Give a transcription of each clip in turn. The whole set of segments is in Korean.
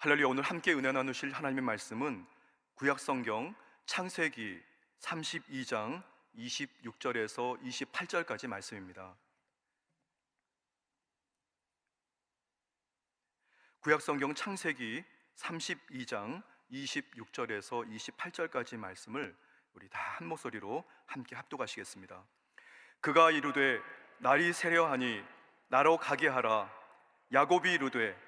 할렐루야 오늘 함께 은혜 나누실 하나님의 말씀은 구약 성경 창세기 32장 26절에서 28절까지 말씀입니다. 구약 성경 창세기 32장 26절에서 28절까지 말씀을 우리 다 한 목소리로 함께 합독하시겠습니다. 그가 이르되 날이 새려하니 나로 가게 하라 야곱이 이르되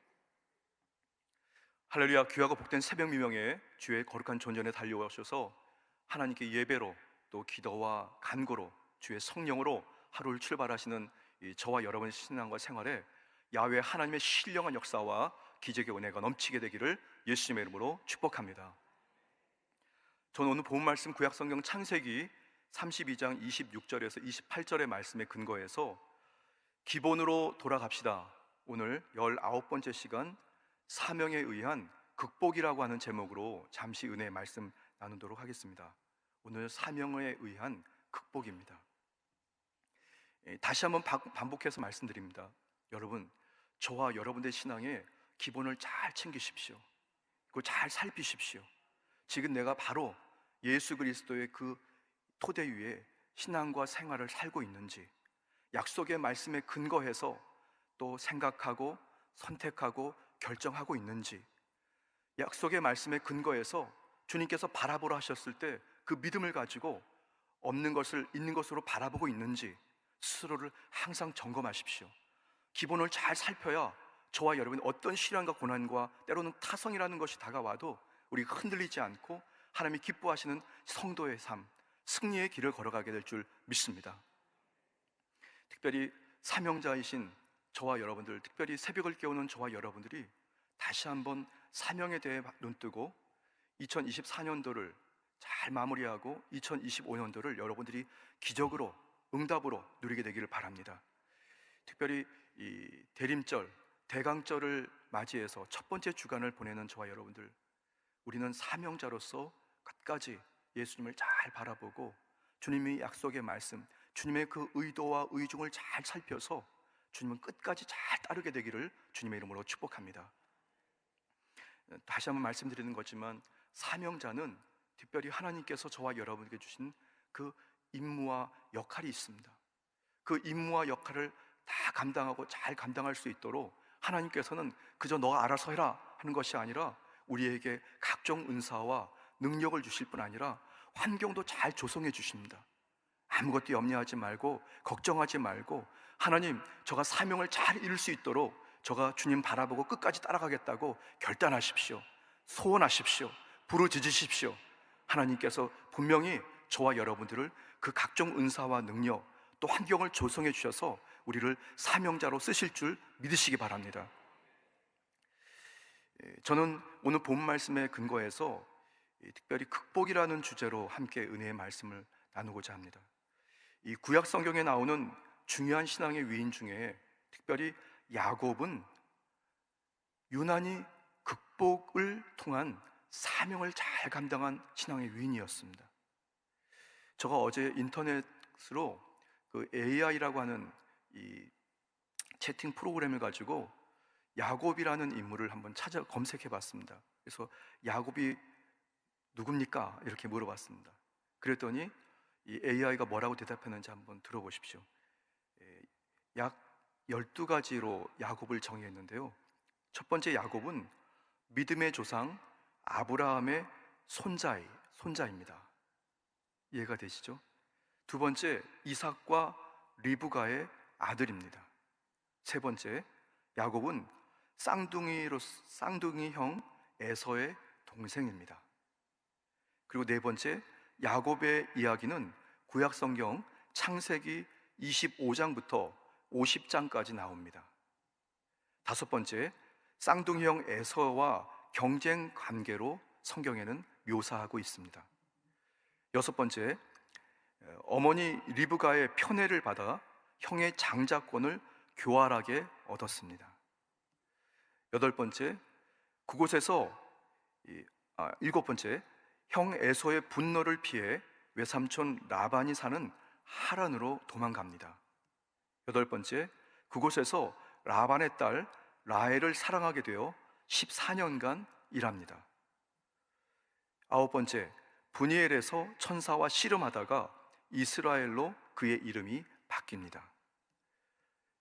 할렐루야 귀하고 복된 새벽 미명에 주의 거룩한 존전에 달려오셔서 하나님께 예배로 또 기도와 간구로 주의 성령으로 하루를 출발하시는 이 저와 여러분의 신앙과 생활에 야외 하나님의 신령한 역사와 기적의 은혜가 넘치게 되기를 예수님의 이름으로 축복합니다. 저는 오늘 본 말씀 구약 성경 창세기 32장 26절에서 28절의 말씀에 근거해서 기본으로 돌아갑시다. 오늘 19번째 시간 사명에 의한 극복이라고 하는 제목으로 잠시 은혜의 말씀 나누도록 하겠습니다. 오늘 사명에 의한 극복입니다. 예, 다시 한번 반복해서 말씀드립니다. 여러분, 저와 여러분의 신앙에 기본을 잘 챙기십시오. 그리고 잘 살피십시오. 지금 내가 바로 예수 그리스도의 그 토대 위에 신앙과 생활을 살고 있는지, 약속의 말씀에 근거해서 또 생각하고 선택하고 결정하고 있는지, 약속의 말씀에 근거해서 주님께서 바라보라 하셨을 때 그 믿음을 가지고 없는 것을 있는 것으로 바라보고 있는지 스스로를 항상 점검하십시오. 기본을 잘 살펴야 저와 여러분이 어떤 시련과 고난과 때로는 타성이라는 것이 다가와도 우리가 흔들리지 않고 하나님이 기뻐하시는 성도의 삶, 승리의 길을 걸어가게 될 줄 믿습니다. 특별히 사명자이신 저와 여러분들, 특별히 새벽을 깨우는 저와 여러분들이 다시 한번 사명에 대해 눈뜨고 2024년도를 잘 마무리하고 2025년도를 여러분들이 기적으로 응답으로 누리게 되기를 바랍니다. 특별히 이 대림절, 대강절을 맞이해서 첫 번째 주간을 보내는 저와 여러분들, 우리는 사명자로서 끝까지 예수님을 잘 바라보고 주님의 약속의 말씀, 주님의 그 의도와 의중을 잘 살펴서 주님은 끝까지 잘 따르게 되기를 주님의 이름으로 축복합니다. 다시 한번 말씀드리는 거지만 사명자는 특별히 하나님께서 저와 여러분에게 주신 그 임무와 역할이 있습니다. 그 임무와 역할을 다 감당하고 잘 감당할 수 있도록 하나님께서는 그저 너가 알아서 해라 하는 것이 아니라 우리에게 각종 은사와 능력을 주실 뿐 아니라 환경도 잘 조성해 주십니다. 아무것도 염려하지 말고 걱정하지 말고 하나님 저가 사명을 잘 이룰 수 있도록 저가 주님 바라보고 끝까지 따라가겠다고 결단하십시오. 소원하십시오. 부르짖으십시오. 하나님께서 분명히 저와 여러분들을 그 각종 은사와 능력 또 환경을 조성해 주셔서 우리를 사명자로 쓰실 줄 믿으시기 바랍니다. 예, 저는 오늘 본 말씀에 근거해서 특별히 극복이라는 주제로 함께 은혜의 말씀을 나누고자 합니다. 이 구약 성경에 나오는 중요한 신앙의 위인 중에 특별히 야곱은 유난히 극복을 통한 사명을 잘 감당한 신앙의 위인이었습니다. 제가 어제 인터넷으로 그 AI라고 하는 이 채팅 프로그램을 가지고 야곱이라는 인물을 한번 찾아 검색해 봤습니다. 그래서 야곱이 누굽니까? 이렇게 물어봤습니다. 그랬더니 이 AI가 뭐라고 대답했는지 한번 들어보십시오. 약 12가지로 야곱을 정의했는데요. 첫 번째 야곱은 믿음의 조상 아브라함의 손자이, 손자입니다. 이해가 되시죠? 두 번째 이삭과 리브가의 아들입니다. 세 번째 야곱은 쌍둥이로 쌍둥이 형 에서의 동생입니다. 그리고 네 번째 야곱의 이야기는 구약 성경 창세기 25장부터 50장까지 나옵니다. 다섯 번째, 쌍둥이형 에서와 경쟁 관계로 성경에는 묘사하고 있습니다. 여섯 번째, 에, 어머니 리브가의 편애를 받아 형의 장자권을 교활하게 얻었습니다. 여덟 번째, 그곳에서 이, 아, 일곱 번째, 형 에서의 분노를 피해 외삼촌 라반이 사는 하란으로 도망갑니다. 여덟 번째, 그곳에서 라반의 딸 라헬을 사랑하게 되어 14년간 일합니다. 아홉 번째, 분이엘에서 천사와 씨름하다가 이스라엘로 그의 이름이 바뀝니다.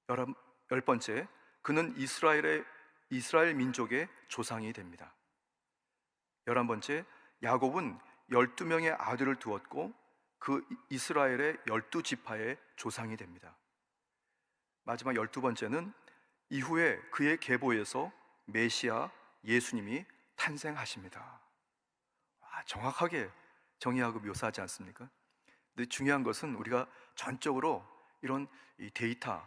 열한- 열 번째, 그는 이스라엘의 이스라엘 민족의 조상이 됩니다. 열한 번째, 야곱은 12명의 아들을 두었고 그 이스라엘의 열두 지파의 조상이 됩니다. 마지막 열두 번째는 이후에 그의 계보에서 메시아 예수님이 탄생하십니다. 아, 정확하게 정의하고 묘사하지 않습니까? 근데 중요한 것은 우리가 전적으로 이런 이 데이터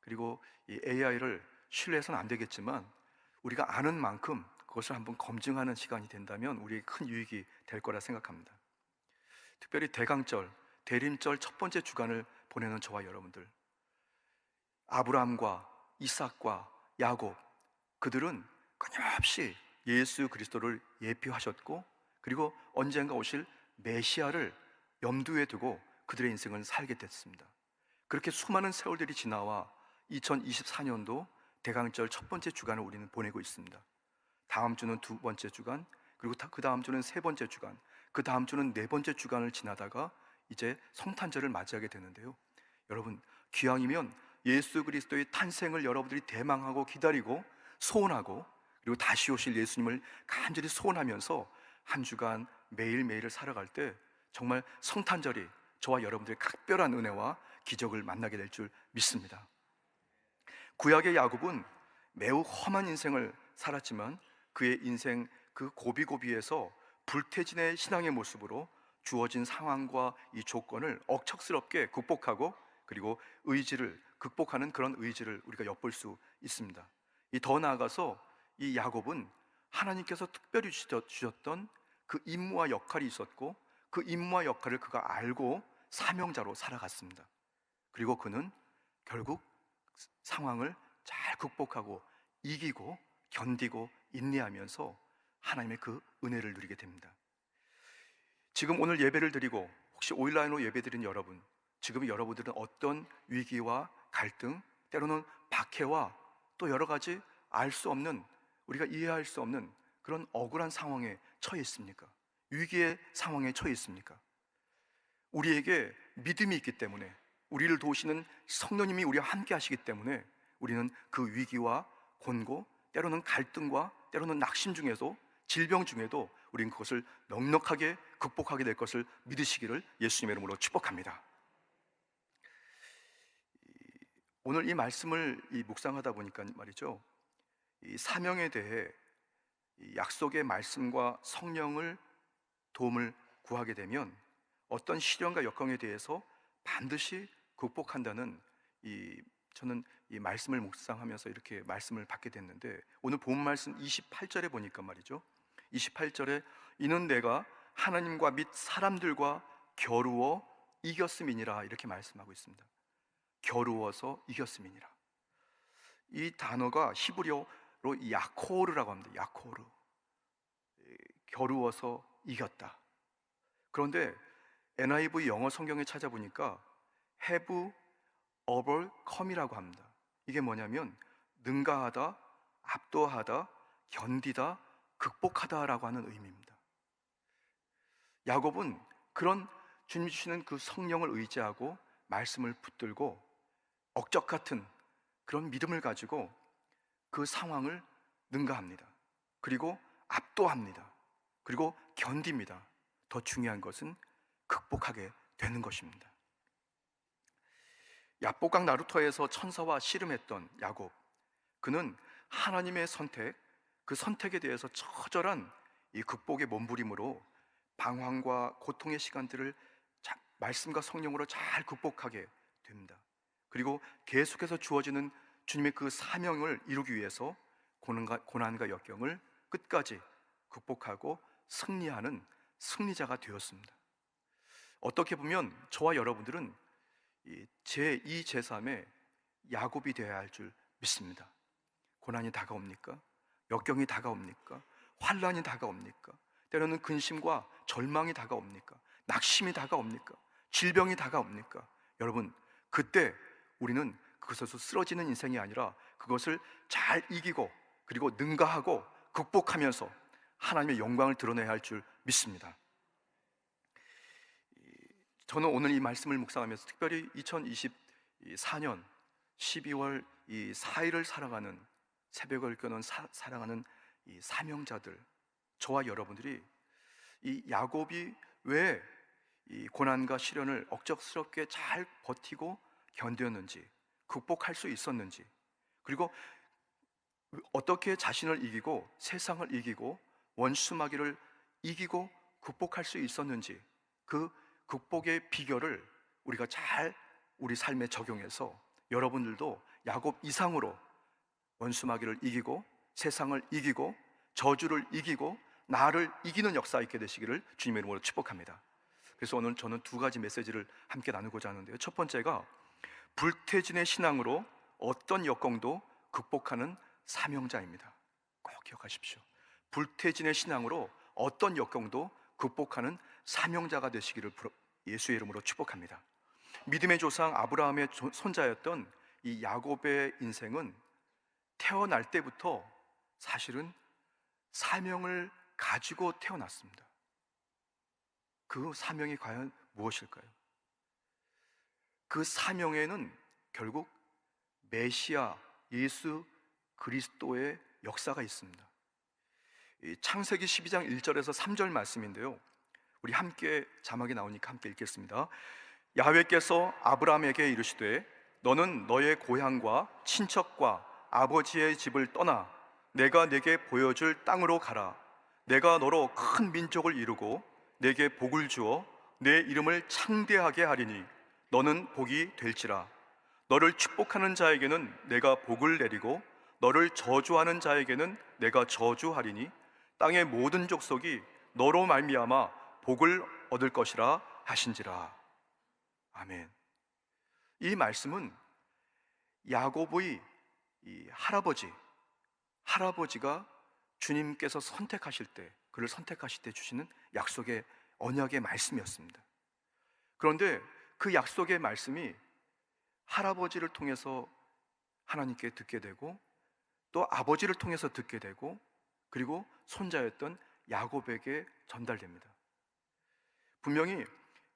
그리고 이 AI를 신뢰해서는 안 되겠지만 우리가 아는 만큼 그것을 한번 검증하는 시간이 된다면 우리에게 큰 유익이 될 거라 생각합니다. 특별히 대강절, 대림절 첫 번째 주간을 보내는 저와 여러분들, 아브라함과 이삭과 야곱 그들은 끊임없이 예수 그리스도를 예표하셨고 그리고 언젠가 오실 메시아를 염두에 두고 그들의 인생을 살게 됐습니다. 그렇게 수많은 세월들이 지나와 2024년도 대강절 첫 번째 주간을 우리는 보내고 있습니다. 다음 주는 두 번째 주간, 그리고 다- 그 다음 주는 세 번째 주간, 그 다음 주는 네 번째 주간을 지나다가 이제 성탄절을 맞이하게 되는데요. 여러분, 기왕이면 예수 그리스도의 탄생을 여러분들이 대망하고 기다리고 소원하고 그리고 다시 오실 예수님을 간절히 소원하면서 한 주간 매일매일을 살아갈 때 정말 성탄절이 저와 여러분들의 각별한 은혜와 기적을 만나게 될 줄 믿습니다. 구약의 야곱은 매우 험한 인생을 살았지만 그의 인생 그 고비고비에서 불태진의 신앙의 모습으로 주어진 상황과 이 조건을 억척스럽게 극복하고 그리고 의지를 극복하는 그런 의지를 우리가 엿볼 수 있습니다. 이 더 나아가서 이 야곱은 하나님께서 특별히 주셨- 주셨던 그 임무와 역할이 있었고 그 임무와 역할을 그가 알고 사명자로 살아갔습니다. 그리고 그는 결국 상황을 잘 극복하고 이기고 견디고 인내하면서 하나님의 그 은혜를 누리게 됩니다. 지금 오늘 예배를 드리고 혹시 오일라인으로 예배 드린 여러분, 지금 여러분들은 어떤 위기와 갈등, 때로는 박해와 또 여러 가지 알 수 없는 우리가 이해할 수 없는 그런 억울한 상황에 처해 있습니까? 위기의 상황에 처해 있습니까? 우리에게 믿음이 있기 때문에 우리를 도우시는 성령님이 우리와 함께 하시기 때문에 우리는 그 위기와 곤고 때로는 갈등과 때로는 낙심 중에도 질병 중에도 우리는 그것을 넉넉하게 극복하게 될 것을 믿으시기를 예수님의 이름으로 축복합니다. 이- 오늘 이 말씀을 이 묵상하다 보니까 말이죠. 이 사명에 대해 이 약속의 말씀과 성령을 도움을 구하게 되면 어떤 시련과 역경에 대해서 반드시 극복한다는 이 저는 이 말씀을 묵상하면서 이렇게 말씀을 받게 됐는데 오늘 본 말씀 28절에 보니까 말이죠. 28절에 이는 내가 하나님과 및 사람들과 겨루어 이겼음이니라 이렇게 말씀하고 있습니다. 겨루어서 이겼음이니라. 이 단어가 히브리어로 야코르라고 합니다. 야코르. 이, 겨루어서 이겼다. 그런데 NIV 영어 성경에 찾아보니까 have overcome이라고 합니다. 이게 뭐냐면 능가하다, 압도하다, 견디다, 극복하다라고 하는 의미입니다. 야곱은 그런 주님 주시는 그 성령을 의지하고 말씀을 붙들고 억적 같은 그런 믿음을 가지고 그 상황을 능가합니다. 그리고 압도합니다. 그리고 견딥니다. 더 중요한 것은 극복하게 되는 것입니다. 야복강 나루터에서 천사와 씨름했던 야곱, 그는 하나님의 선택, 그 선택에 대해서 처절한 이 극복의 몸부림으로 방황과 고통의 시간들을 자- 말씀과 성령으로 잘 극복하게 됩니다. 그리고 계속해서 주어지는 주님의 그 사명을 이루기 위해서 고난과, 고난과 역경을 끝까지 극복하고 승리하는 승리자가 되었습니다. 어떻게 보면 저와 여러분들은 제2 제3의 야곱이 되어야 할 줄 믿습니다. 고난이 다가옵니까? 역경이 다가옵니까? 환란이 다가옵니까? 때로는 근심과 절망이 다가옵니까? 낙심이 다가옵니까? 질병이 다가옵니까? 여러분, 그때 우리는 그것에서 쓰러지는 인생이 아니라 그것을 잘 이기고 그리고 능가하고 극복하면서 하나님의 영광을 드러내야 할 줄 믿습니다. 저는 오늘 이 말씀을 묵상하면서 특별히 2024년 12월 이 4일을 살아가는 새벽을 끄는 사, 살아가는 이 사명자들 저와 여러분들이 이 야곱이 왜 이 고난과 시련을 억적스럽게 잘 버티고 견뎠는지 극복할 수 있었는지 그리고 어떻게 자신을 이기고 세상을 이기고 원수마귀를 이기고 극복할 수 있었는지 그 극복의 비결을 우리가 잘 우리 삶에 적용해서 여러분들도 야곱 이상으로 원수마귀를 이기고 세상을 이기고 저주를 이기고 나를 이기는 역사 있게 되시기를 주님의 이름으로 축복합니다. 그래서 오늘 저는 두 가지 메시지를 함께 나누고자 하는데요. 첫 번째가 불태진의 신앙으로 어떤 역경도 극복하는 사명자입니다. 꼭 기억하십시오. 불태진의 신앙으로 어떤 역경도 극복하는 사명자가 되시기를 예수의 이름으로 축복합니다. 믿음의 조상 아브라함의 손자였던 이 야곱의 인생은 태어날 때부터 사실은 사명을 가지고 태어났습니다. 그 사명이 과연 무엇일까요? 그 사명에는 결국 메시아 예수 그리스도의 역사가 있습니다. 창세기 12장 1절에서 3절 말씀인데요. 우리 함께 자막이 나오니까 함께 읽겠습니다. 야훼께서 아브라함에게 이르시되 너는 너의 고향과 친척과 아버지의 집을 떠나 내가 내게 보여줄 땅으로 가라. 내가 너로 큰 민족을 이루고 내게 복을 주어 내 이름을 창대하게 하리니 너는 복이 될지라. 너를 축복하는 자에게는 내가 복을 내리고 너를 저주하는 자에게는 내가 저주하리니 땅의 모든 족속이 너로 말미암아 복을 얻을 것이라 하신지라. 아멘. 이 말씀은 이 할아버지, 할아버지가 주님께서 선택하실 때, 그를 선택하실 때 주시는 약속의 언약의 말씀이었습니다. 그런데 그 약속의 말씀이 할아버지를 통해서 하나님께 듣게 되고 또 아버지를 통해서 듣게 되고 그리고 손자였던 야곱에게 전달됩니다. 분명히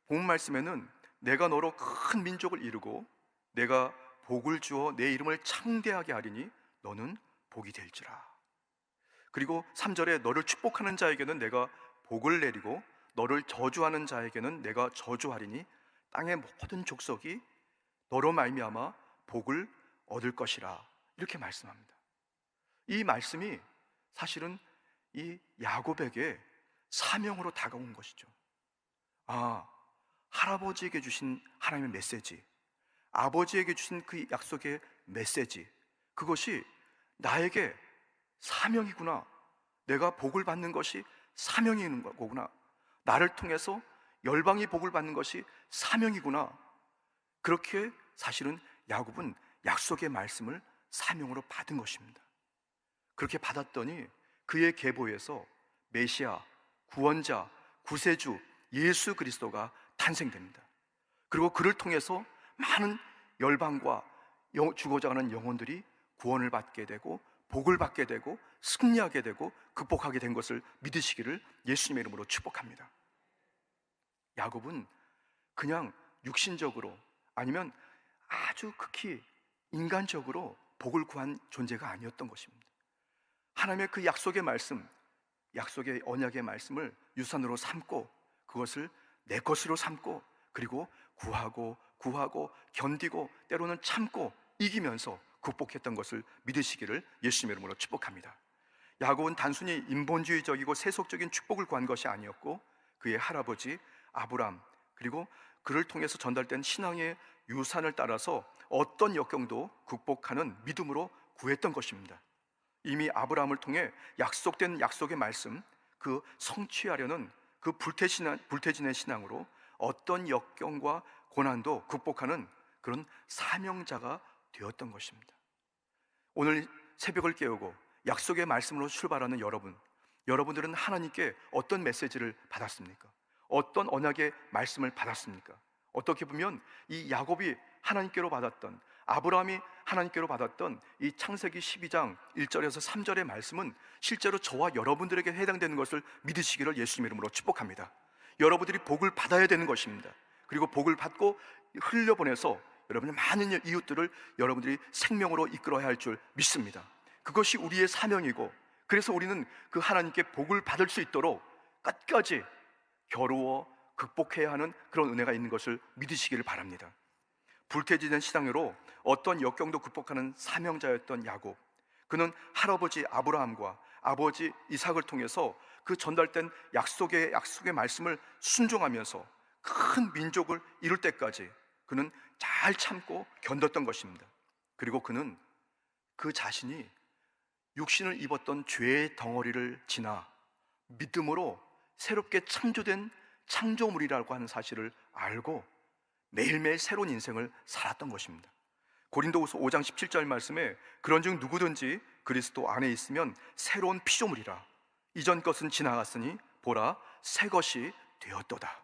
본 말씀에는 내가 너로 큰 민족을 이루고 내가 복을 주어 내 이름을 창대하게 하리니 너는 복이 될지라. 그리고 3절에 너를 축복하는 자에게는 내가 복을 내리고 너를 저주하는 자에게는 내가 저주하리니 땅의 모든 족속이 너로 말미암아 복을 얻을 것이라. 이렇게 말씀합니다. 이 말씀이 사실은 이 야곱에게 사명으로 다가온 것이죠. 아, 할아버지에게 주신 하나님의 메시지, 아버지에게 주신 그 약속의 메시지, 그것이 나에게 사명이구나. 내가 복을 받는 것이 사명이 있는 거구나. 나를 통해서 열방이 복을 받는 것이 사명이구나. 그렇게 사실은 야곱은 약속의 말씀을 사명으로 받은 것입니다. 그렇게 받았더니 그의 계보에서 메시아, 구원자, 구세주, 예수 그리스도가 탄생됩니다. 그리고 그를 통해서 많은 열방과 죽어져 가는 영혼들이 구원을 받게 되고 복을 받게 되고 승리하게 되고 극복하게 된 것을 믿으시기를 예수님의 이름으로 축복합니다. 야곱은 그냥 육신적으로 아니면 아주 극히 인간적으로 복을 구한 존재가 아니었던 것입니다. 하나님의 그 약속의 말씀, 약속의 언약의 말씀을 유산으로 삼고 그것을 내 것으로 삼고 그리고 구하고 구하고 견디고 때로는 참고 이기면서 극복했던 것을 믿으시기를 예수님의 이름으로 축복합니다. 야곱은 단순히 인본주의적이고 세속적인 축복을 구한 것이 아니었고 그의 할아버지 아브람 그리고 그를 통해서 전달된 신앙의 유산을 따라서 어떤 역경도 극복하는 믿음으로 구했던 것입니다. 이미 아브라함을 통해 약속된 약속의 말씀 그 성취하려는 그 불태진한, 불태진의 신앙으로 어떤 역경과 고난도 극복하는 그런 사명자가 되었던 것입니다. 오늘 새벽을 깨우고 약속의 말씀으로 출발하는 여러분, 여러분들은 하나님께 어떤 메시지를 받았습니까? 어떤 언약의 말씀을 받았습니까? 어떻게 보면 이 야곱이 하나님께로 받았던 아브라함이 하나님께로 받았던 이 창세기 12장 1절에서 3절의 말씀은 실제로 저와 여러분들에게 해당되는 것을 믿으시기를 예수님 이름으로 축복합니다. 여러분들이 복을 받아야 되는 것입니다. 그리고 복을 받고 흘려보내서 여러분의 많은 이웃들을 여러분들이 생명으로 이끌어야 할 줄 믿습니다. 그것이 우리의 사명이고 그래서 우리는 그 하나님께 복을 받을 수 있도록 끝까지 겨루어 극복해야 하는 그런 은혜가 있는 것을 믿으시기를 바랍니다. 불태지는 시당으로 어떤 역경도 극복하는 사명자였던 야곱. 그는 할아버지 아브라함과 아버지 이삭을 통해서 그 전달된 약속의 약속의 말씀을 순종하면서 큰 민족을 이룰 때까지 그는 잘 참고 견뎠던 것입니다. 그리고 그는 그 자신이 육신을 입었던 죄의 덩어리를 지나 믿음으로 새롭게 창조된 창조물이라고 하는 사실을 알고 매일매일 새로운 인생을 살았던 것입니다. 고린도후서 5장 17절 말씀에 그런즉 누구든지 그리스도 안에 있으면 새로운 피조물이라 이전 것은 지나갔으니 보라 새 것이 되었도다.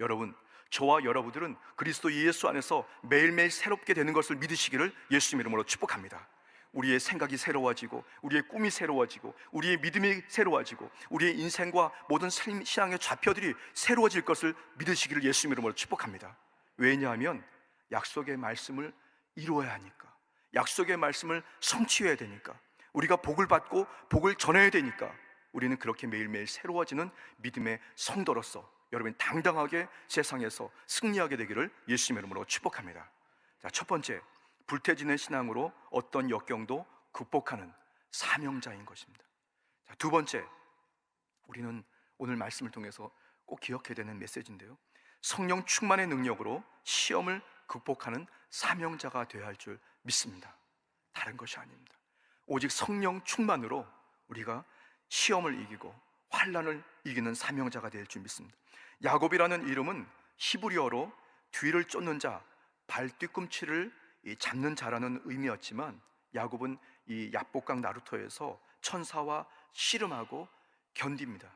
여러분 저와 여러분들은 그리스도 예수 안에서 매일매일 새롭게 되는 것을 믿으시기를 예수 이름으로 축복합니다. 우리의 생각이 새로워지고 우리의 꿈이 새로워지고 우리의 믿음이 새로워지고 우리의 인생과 모든 신앙의 좌표들이 새로워질 것을 믿으시기를 예수 이름으로 축복합니다. 왜냐하면 약속의 말씀을 이루어야 하니까. 약속의 말씀을 성취해야 되니까. 우리가 복을 받고 복을 전해야 되니까. 우리는 그렇게 매일매일 새로워지는 믿음의 성도로서 여러분 당당하게 세상에서 승리하게 되기를 예수님의 이름으로 축복합니다. 자, 첫 번째, 불태지는 신앙으로 어떤 역경도 극복하는 사명자인 것입니다. 자, 두 번째, 우리는 오늘 말씀을 통해서 꼭 기억해야 되는 메시지인데요. 성령 충만의 능력으로 시험을 극복하는 사명자가 되어야 할 줄 믿습니다. 다른 것이 아닙니다. 오직 성령 충만으로 우리가 시험을 이기고 환란을 이기는 사명자가 될 줄 믿습니다. 야곱이라는 이름은 히브리어로 뒤를 쫓는 자, 발 뒤꿈치를 잡는 자라는 의미였지만 야곱은 이 야복강 나루토에서 천사와 씨름하고 견딥니다.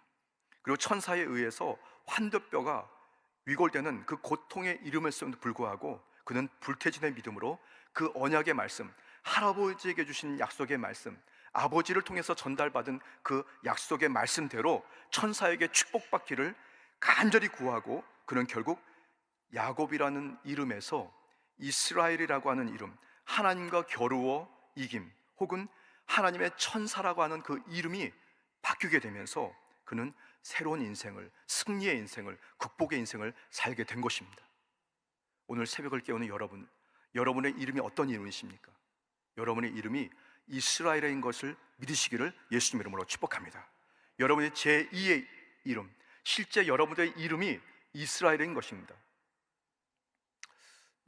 그리고 천사에 의해서 환도뼈가 위골되는 그 고통의 이름에서도 불구하고 그는 불태진의 믿음으로 그 언약의 말씀, 할아버지에게 주신 약속의 말씀, 아버지를 통해서 전달받은 그 약속의 말씀대로 천사에게 축복받기를 간절히 구하고 그는 결국 야곱이라는 이름에서 이스라엘이라고 하는 이름, 하나님과 겨루어 이김, 혹은 하나님의 천사라고 하는 그 이름이 바뀌게 되면서 그는 새로운 인생을, 승리의 인생을, 극복의 인생을 살게 된 것입니다. 오늘 새벽을 깨우는 여러분, 여러분의 이름이 어떤 이름이십니까? 여러분의 이름이 이스라엘인 것을 믿으시기를 예수님 이름으로 축복합니다. 여러분의 제2의 이름, 실제 여러분의 이름이 이스라엘인 것입니다.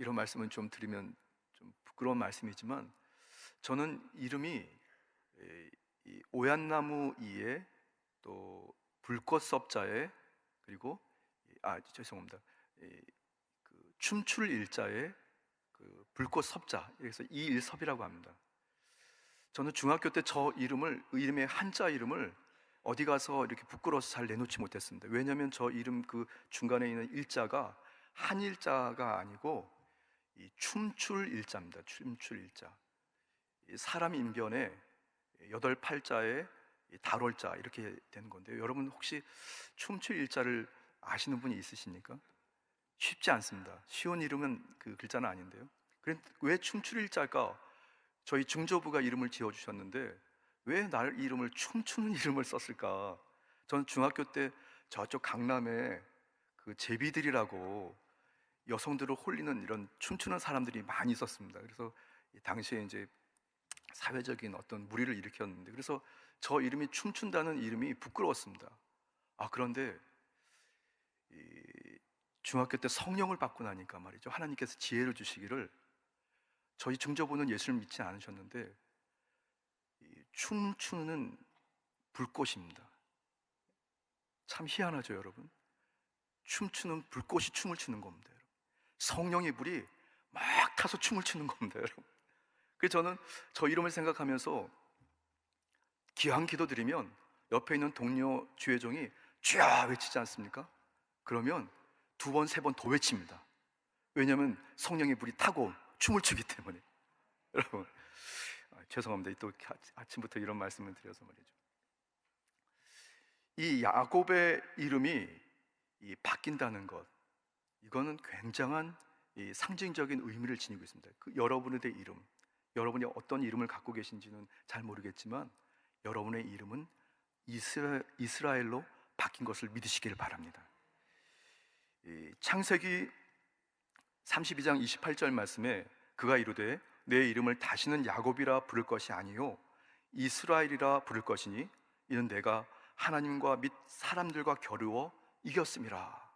이런 말씀은 좀 드리면 좀 부끄러운 말씀이지만 저는 이름이 오얏나무 이에 또 불꽃 섭자에 그리고 아 죄송합니다. 그 춤출 일자에 그 불꽃 섭자 그래서 이일섭이라고 합니다. 저는 중학교 때 저 이름을 이름의 한자 이름을 어디 가서 이렇게 부끄러워서 잘 내놓지 못했습니다. 왜냐하면 저 이름 그 중간에 있는 일자가 한일자가 아니고 이 춤출 일자입니다. 춤출 일자. 사람 인변에 여덟 팔자에 달월자 이렇게 되는 건데요. 여러분 혹시 춤출 일자를 아시는 분이 있으십니까? 쉽지 않습니다. 쉬운 이름은 그 글자는 아닌데요. 왜 춤출 일자일까? 저희 중조부가 이름을 지어 주셨는데 왜 날 이름을 춤추는 이름을 썼을까? 저는 중학교 때 저쪽 강남에 그 제비들이라고 여성들을 홀리는 이런 춤추는 사람들이 많이 있었습니다. 그래서 당시에 이제 사회적인 어떤 무리를 일으켰는데 그래서 저 이름이 춤춘다는 이름이 부끄러웠습니다. 아 그런데 중학교 때 성령을 받고 나니까 말이죠 하나님께서 지혜를 주시기를 저희 중저부는 예수를 믿지 않으셨는데 춤추는 불꽃입니다. 참 희한하죠, 여러분. 춤추는 불꽃이 춤을 추는 겁니다. 성령의 불이 막 타서 춤을 추는 겁니다. 여러분. 그래서 저는 저 이름을 생각하면서 기한 기도 드리면 옆에 있는 동료 주회종이 쥐야 외치지 않습니까? 그러면 두 번, 세 번 더 외칩니다. 왜냐하면 성령의 불이 타고 춤을 추기 때문에. 여러분, 아, 죄송합니다. 또 아- 아침부터 이런 말씀을 드려서 말이죠. 이 야곱의 이름이 이 바뀐다는 것, 이거는 굉장한 이 상징적인 의미를 지니고 있습니다. 그 여러분의 이름, 여러분이 어떤 이름을 갖고 계신지는 잘 모르겠지만 여러분의 이름은 이스라, 이스라엘로 바뀐 것을 믿으시기를 바랍니다. 이 창세기 32장 28절 말씀에 그가 이르되 내 이름을 다시는 야곱이라 부를 것이 아니요 이스라엘이라 부를 것이니 이는 내가 하나님과 및 사람들과 겨루어 이겼음이라.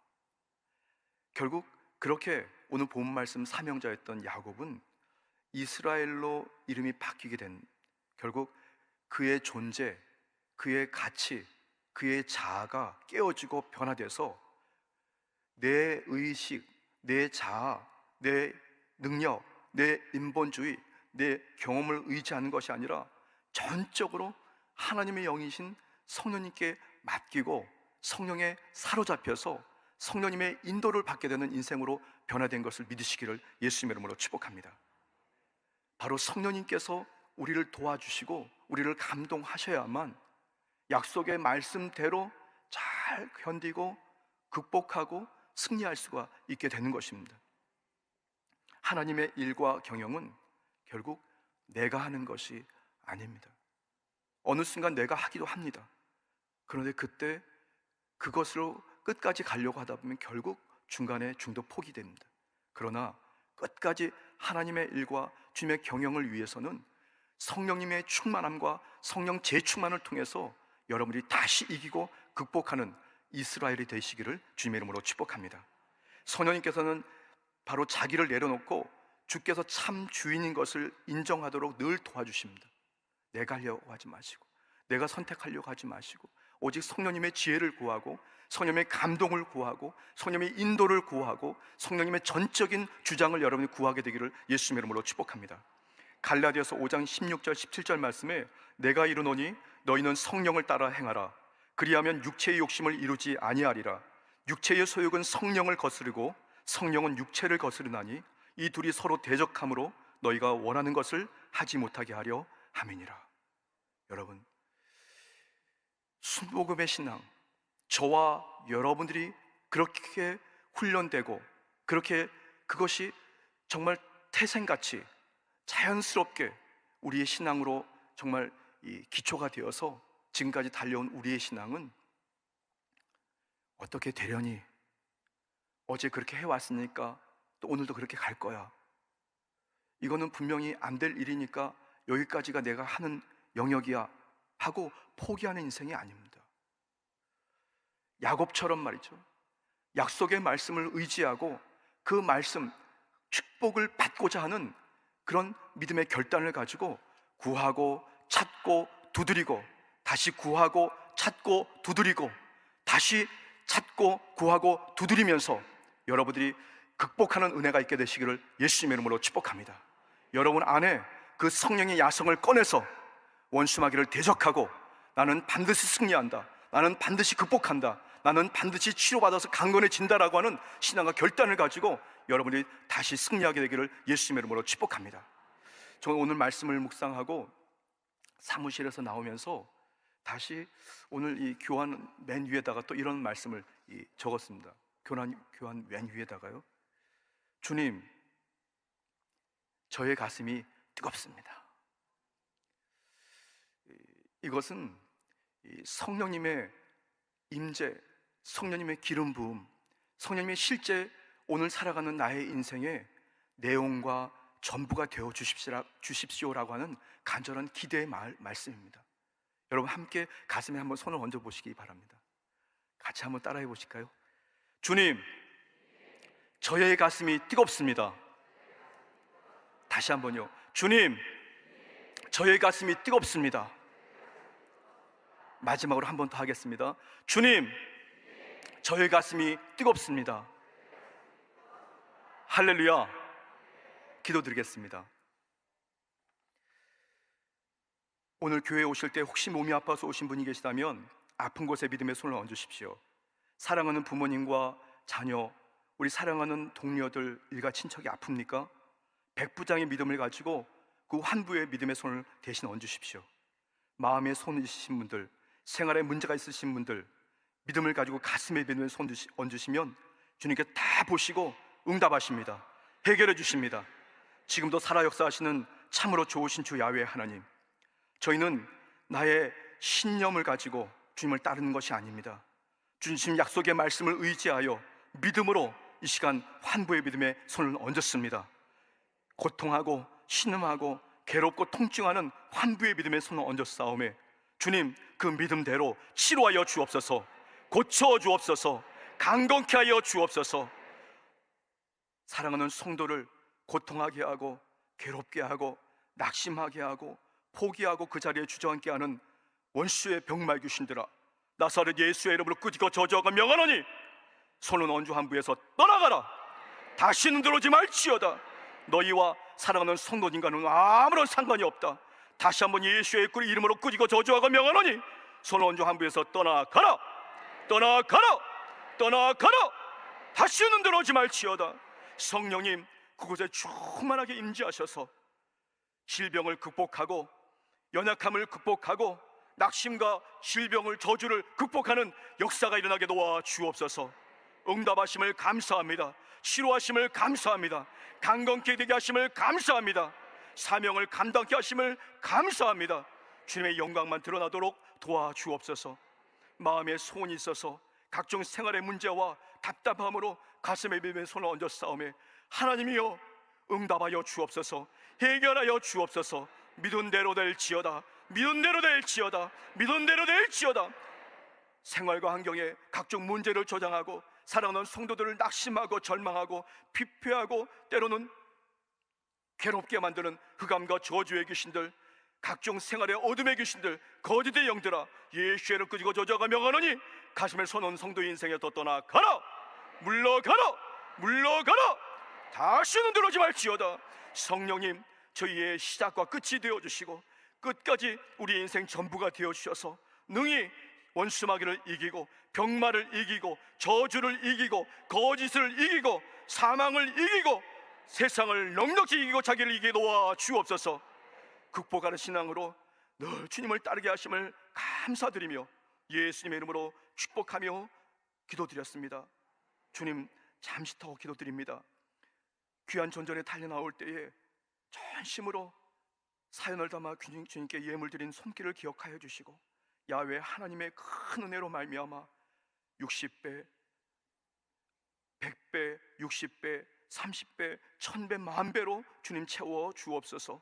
결국 그렇게 오늘 본 말씀 사명자였던 야곱은 이스라엘로 이름이 바뀌게 된 결국 그의 존재, 그의 가치, 그의 자아가 깨어지고 변화돼서 내 의식, 내 자아, 내 능력, 내 인본주의, 내 경험을 의지하는 것이 아니라 전적으로 하나님의 영이신 성령님께 맡기고 성령에 사로잡혀서 성령님의 인도를 받게 되는 인생으로 변화된 것을 믿으시기를 예수님의 이름으로 축복합니다. 바로 성령님께서 우리를 도와주시고 우리를 감동하셔야만 약속의 말씀대로 잘 견디고 극복하고 승리할 수가 있게 되는 것입니다. 하나님의 일과 경영은 결국 내가 하는 것이 아닙니다. 어느 순간 내가 하기도 합니다. 그런데 그때 그것으로 끝까지 가려고 하다 보면 결국 중간에 중도 포기됩니다. 그러나 끝까지 하나님의 일과 주님의 경영을 위해서는 성령님의 충만함과 성령 재충만을 통해서 여러분이 다시 이기고 극복하는 이스라엘이 되시기를 주님의 이름으로 축복합니다. 성령님께서는 바로 자기를 내려놓고 주께서 참 주인인 것을 인정하도록 늘 도와주십니다. 내가 하려고 하지 마시고, 내가 선택하려고 하지 마시고, 오직 성령님의 지혜를 구하고, 성령님의 감동을 구하고, 성령님의 인도를 구하고, 성령님의 전적인 주장을 여러분이 구하게 되기를 예수님의 이름으로 축복합니다. 갈라디아서 5장 16절 17절 말씀에 내가 이르노니 너희는 성령을 따라 행하라. 그리하면 육체의 욕심을 이루지 아니하리라. 육체의 소욕은 성령을 거스르고 성령은 육체를 거스르나니 이 둘이 서로 대적함으로 너희가 원하는 것을 하지 못하게 하려 함이니라. 여러분 순복음의 신앙 저와 여러분들이 그렇게 훈련되고 그렇게 그것이 정말 태생같이 자연스럽게 우리의 신앙으로 정말 이 기초가 되어서 지금까지 달려온 우리의 신앙은 어떻게 되려니? 어제 그렇게 해왔으니까 또 오늘도 그렇게 갈 거야. 이거는 분명히 안 될 일이니까 여기까지가 내가 하는 영역이야 하고 포기하는 인생이 아닙니다. 야곱처럼 말이죠. 약속의 말씀을 의지하고 그 말씀, 축복을 받고자 하는 그런 믿음의 결단을 가지고 구하고 찾고 두드리고 다시 구하고 찾고 두드리고 다시 찾고 구하고 두드리면서 여러분들이 극복하는 은혜가 있게 되시기를 예수님의 이름으로 축복합니다. 여러분 안에 그 성령의 야성을 꺼내서 원수마귀를 대적하고 나는 반드시 승리한다. 나는 반드시 극복한다. 나는 반드시 치료받아서 강건해진다라고 하는 신앙과 결단을 가지고 여러분이 다시 승리하게 되기를 예수님의 이름으로 축복합니다. 저는 오늘 말씀을 묵상하고 사무실에서 나오면서 다시 오늘 이 교환 맨 위에다가 또 이런 말씀을 이 적었습니다. 교환 교환 맨 위에다가요. 주님, 저의 가슴이 뜨겁습니다. 이- 이것은 이 성령님의 임재, 성령님의 기름 부음, 성령님의 실제 오늘 살아가는 나의 인생의 내용과 전부가 되어 주십시오라고 하는 간절한 기대의 말, 말씀입니다. 여러분 함께 가슴에 한번 손을 얹어 보시기 바랍니다. 같이 한번 따라해 보실까요? 주님, 저의 가슴이 뜨겁습니다. 다시 한번요. 주님, 저의 가슴이 뜨겁습니다. 마지막으로 한 번 더 하겠습니다. 주님, 저의 가슴이 뜨겁습니다. 할렐루야. 기도드리겠습니다. 오늘 교회에 오실 때 혹시 몸이 아파서 오신 분이 계시다면 아픈 곳에 믿음의 손을 얹으십시오. 사랑하는 부모님과 자녀, 우리 사랑하는 동료들, 일가 친척이 아픕니까? 백부장의 믿음을 가지고 그 환부의 믿음의 손을 대신 얹으십시오. 마음에 손 있으신 분들, 생활에 문제가 있으신 분들, 믿음을 가지고 가슴에 드시- 얹으시면 주님께 다 보시고 응답하십니다. 해결해 주십니다. 지금도 살아 역사하시는 참으로 좋으신 주 야외 하나님. 저희는 나의 신념을 가지고 주님을 따르는 것이 아닙니다. 주님 약속의 말씀을 의지하여 믿음으로 이 시간 환부의 믿음에 손을 얹었습니다. 고통하고 신음하고 괴롭고 통증하는 환부의 믿음에 손을 얹었사오매 주님 그 믿음대로 치료하여 주옵소서 고쳐 주옵소서 강건케 하여 주옵소서. 사랑하는 성도를 고통하게 하고 괴롭게 하고 낙심하게 하고 포기하고 그 자리에 주저앉게 하는 원수의 병말 귀신들아 나사렛 예수의 이름으로 끄지고 저주하고 명하노니 손은 언주 한부에서 떠나가라. 다시는 들어오지 말지어다. 너희와 사랑하는 성도님과는 아무런 상관이 없다. 다시 한번 예수의 그 이름으로 꾸지고 저주하고 명하노니 손은 언주 한부에서 떠나가라 떠나가라 떠나가라 다시는 들어오지 말지어다 성령님 그곳에 충만하게 임재하셔서 질병을 극복하고 연약함을 극복하고 낙심과 질병을 저주를 극복하는 역사가 일어나게 도와 주옵소서. 응답하심을 감사합니다. 치료하심을 감사합니다. 강건케 되게 하심을 감사합니다. 사명을 감당케 하심을 감사합니다. 주님의 영광만 드러나도록 도와 주옵소서. 마음에 소원이 있어서 각종 생활의 문제와 답답함으로 가슴에 비비며 손을 얹어 싸움에 하나님이여 응답하여 주옵소서 해결하여 주옵소서. 믿은 대로 될지어다 믿은 대로 될지어다 믿은 대로 될지어다. 생활과 환경에 각종 문제를 조장하고 사랑하는 성도들을 낙심하고 절망하고 피폐하고 때로는 괴롭게 만드는 흑암과 저주의 귀신들 각종 생활의 어둠의 귀신들 거짓의 영들아 예수의를 끄지고 저주가 명하노니 가슴을 손은 성도 인생에 또 떠나가라. 물러가라. 물러가라. 다시는 들어오지 말지어다. 성령님 저희의 시작과 끝이 되어주시고 끝까지 우리 인생 전부가 되어주셔서 능히 원수마귀를 이기고 병마를 이기고 저주를 이기고 거짓을 이기고 사망을 이기고 세상을 넉넉히 이기고 자기를 이기게 도와 주옵소서 극복하는 신앙으로 늘 주님을 따르게 하심을 감사드리며 예수님의 이름으로 축복하며 기도드렸습니다. 주님 잠시 더 기도드립니다. 귀한 전전에 달려 나올 때에 전심으로 사연을 담아 주님- 주님께 예물 드린 손길을 기억하여 주시고 야외 하나님의 큰 은혜로 말미암아 60배, 100배, 60배, 30배, 1000배, 만배로 주님 채워 주옵소서